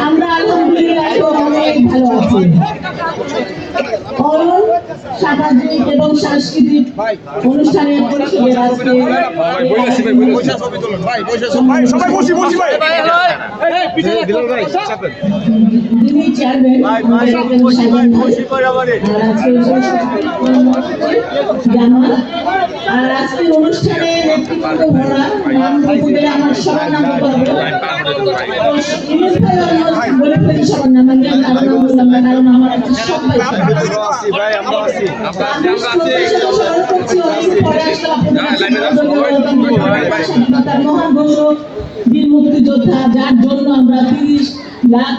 আমরা আলহামদুলিল্লাহ অনেক ভালো আছি অরণ সামাজিক এবং সাংস্কৃতিক অনুষ্ঠানের পরিষদের আজকে আর আজকের অনুষ্ঠানে নেতৃত্ব ভরা নাম আমার সবার বলে ফেলেছি সবার নাম আমি আর নাম বললাম না কারণ আমার সবাই স্বাধীনতার মহান ঘোষক বীর মুক্তিযোদ্ধা যার জন্য আমরা তিরিশ লাখ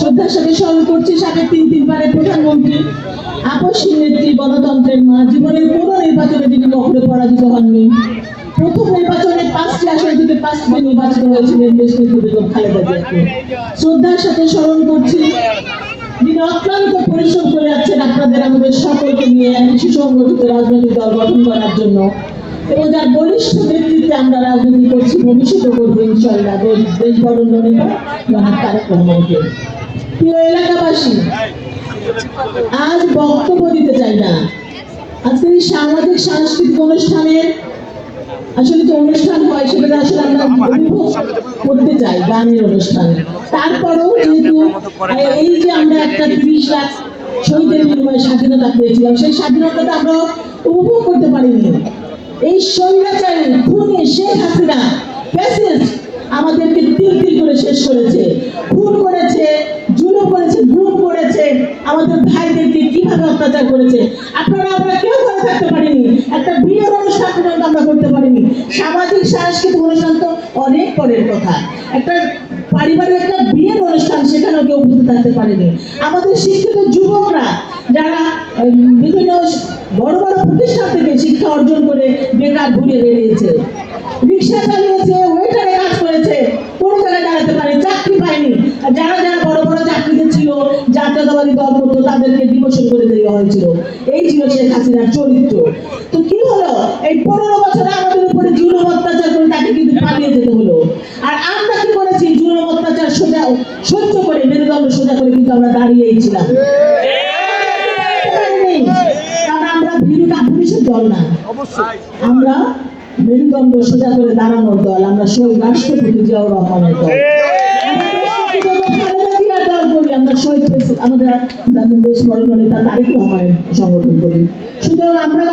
শ্রদ্ধার সাথে স্মরণ করছি। সাথে তিন তিনবারের প্রধানমন্ত্রী। আপসীন নেত্রী গণতন্ত্রের মা জীবনের কোনো নির্বাচনে তিনি কখনো পরাজিত হননি। প্রথম নির্বাচনে পাঁচটি আসন থেকে পাঁচটি নির্বাচিত হয়েছিলেন দেশ নেত্রী বেগম খালেদা জিয়াকে। শ্রদ্ধার সাথে স্মরণ করছি। যিনি অক্লান্ত পরিশ্রম করে যাচ্ছেন আপনাদের, আমাদের সকলকে নিয়ে সুসংগঠিত রাজনৈতিক দল গঠন করার জন্য। এবং যার বলিষ্ঠ আমরা রাজনীতি করছি ইনশাল্লাহ দেশ বরণ্য নেতা প্রিয় এলাকাবাসী, আজ বক্তব্য দিতে চাই না। আজকে এই সামাজিক, সাংস্কৃতিক অনুষ্ঠানের আসলে যে অনুষ্ঠান হয় সেটা আসলে আমরা উপভোগ করতে চাই গানের অনুষ্ঠান। তারপরেও যেহেতু এই যে আমরা একটা তিরিশ লাখ শহীদের বিনিময়ে স্বাধীনতা পেয়েছিলাম সেই স্বাধীনতাটা আমরা উপভোগ করতে পারিনি। এই স্বৈরাচারী খুনি শেখ হাসিনা ফ্যাসিস্ট আমাদেরকে তিল তিল করে শেষ করেছে। খুন করেছে জুলুম করেছে গুম করেছে আমাদের ভাইদেরকে কীভাবে অত্যাচার করেছে? আপনারা আমরা কেউ করে থাকতে পারিনি। একটা বিয়ের অনুষ্ঠান পর্যন্ত আমরা সামাজিক, সাংস্কৃতিক অনুষ্ঠান তো অনেক পরের কথা। একটা পারিবারিক একটা বিয়ের অনুষ্ঠান সেখানেও কেউ উপস্থিত থাকতে পারেনি। আমাদের শিক্ষিত যুবকরা যারা বিভিন্ন বড় বড় প্রতিষ্ঠান থেকে শিক্ষা অর্জন করে বেকার ঘুরে বেরিয়েছে জাতীয়তাবাদী দল করতো, তাদেরকে ডিমোশন করে দেওয়া হয়েছিল। এই ছিল শেখ হাসিনার চরিত্র। তো কি হলো? এই পনেরো বছরে আমাদের উপরে জুলুম অত্যাচার করে তাকে কিন্তু পালিয়ে যেতে হলো। আর আমরা কি করেছি? জুলুম অত্যাচার সোজা সহ্য করে, মেরুদণ্ড সোজা করে কিন্তু আমরা দাঁড়িয়েই ছিলাম। কারণ আমরা আমরা মেরুদণ্ড সোজা করে দাঁড়ানোর দল। আমরা শহীদ রাষ্ট্রপতি জিয়াউর রহমানের দল আমরা শহীদ সুতরাং আমরা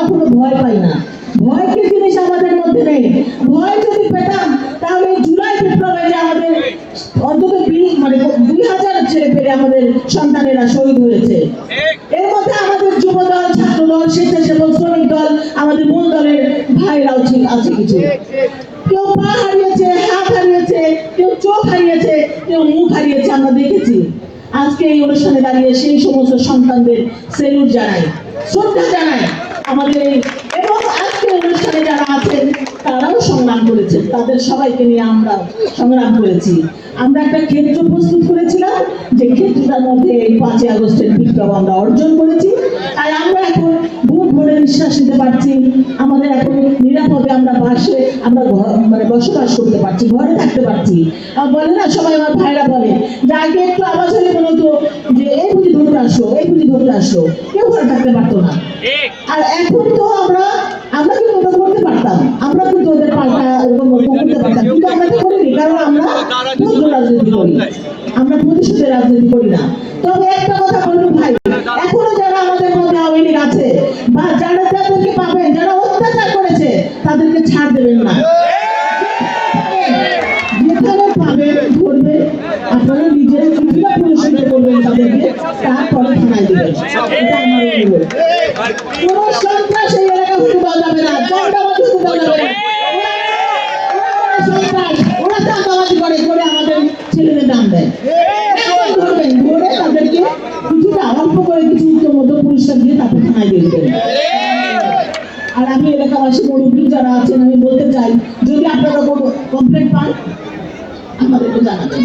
মানে এর মধ্যে আমাদের যুব দল স্বেচ্ছাসেবক, শ্রমিক দল, আমাদের মূল দলের ভাইরাও কেউ পা হারিয়েছে কেউ চোখ হারিয়েছে, কেউ মুখ হারিয়েছে দেখেছি। আজকে এই অনুষ্ঠানে দাঁড়িয়ে সেই সমস্ত সন্তানদের সেলুট জানাই, শ্রদ্ধা জানাই আমাদের এই, এবং আজকে অনুষ্ঠানে যারা আছেন, তারাও সংগ্রাম করেছেন। তাদের সবাইকে নিয়ে আমরা সংগ্রাম করেছি। আমরা একটা ক্ষেত্র প্রস্তুত করেছিলাম, যে ক্ষেত্রটার মধ্যে এই পাঁচই আগস্টের বিপ্লব আমরা অর্জন করেছি। আর আমরা এখন বুক ভরে নিঃশ্বাস নিতে পারছি। আমাদের এখন নিরাপদে আমরা বাসে, আমরা মানে বসবাস করতে পারছি, ঘরে থাকতে পারছি। বলে না, সবাই আমার ভাইরা বলে যে আগে বুঝি ধরতে আসো। কেউ ঘরে থাকতে পারতো না। আর এখন তো আমরা আমরা কিন্তু ওটা করতে পারতাম। আমরা কিন্তু ওদের পাল্টা এরকম করতে পারতাম। কিন্তু আমরা তো করিনি কারণ আমরা রাজনীতি করি। আমরা প্রতিশোধের রাজনীতি করি না। তবে একটা কথা বলব ভাই এখনও যারা আমাদের মধ্যে আওয়ামী লীগ আছে বা যারা যাদেরকে পাবেন যারা অত্যাচার করেছে তাদেরকে ছাড় দেবেন না। চাঁদাবাজি করে কিছু মতো পুরস্কার দিয়ে দেবেন আর আমি এলাকাবাসী মুরব্বী যারা আছেন আমি বলতে চাই যদি আপনারা কোনো কমপ্লেন পান আমাদেরকে জানাবেন।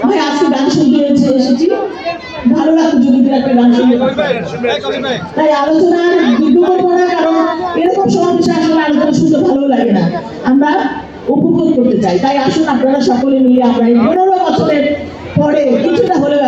ভাই আজকে গান শুনতে হয়েছে? এসেছি ভালো লাগতো যদি একটা গান শুনতে তাই আলোচনা কারণ এরকম সমাবেশে আসলে আলোচনা শুনতে ভালো লাগে না। আমরা উপভোগ করতে চাই। তাই আসুন, আপনারা সকলে মিলে আমরা এই পনেরো বছরের পরে কিছুটা হলেও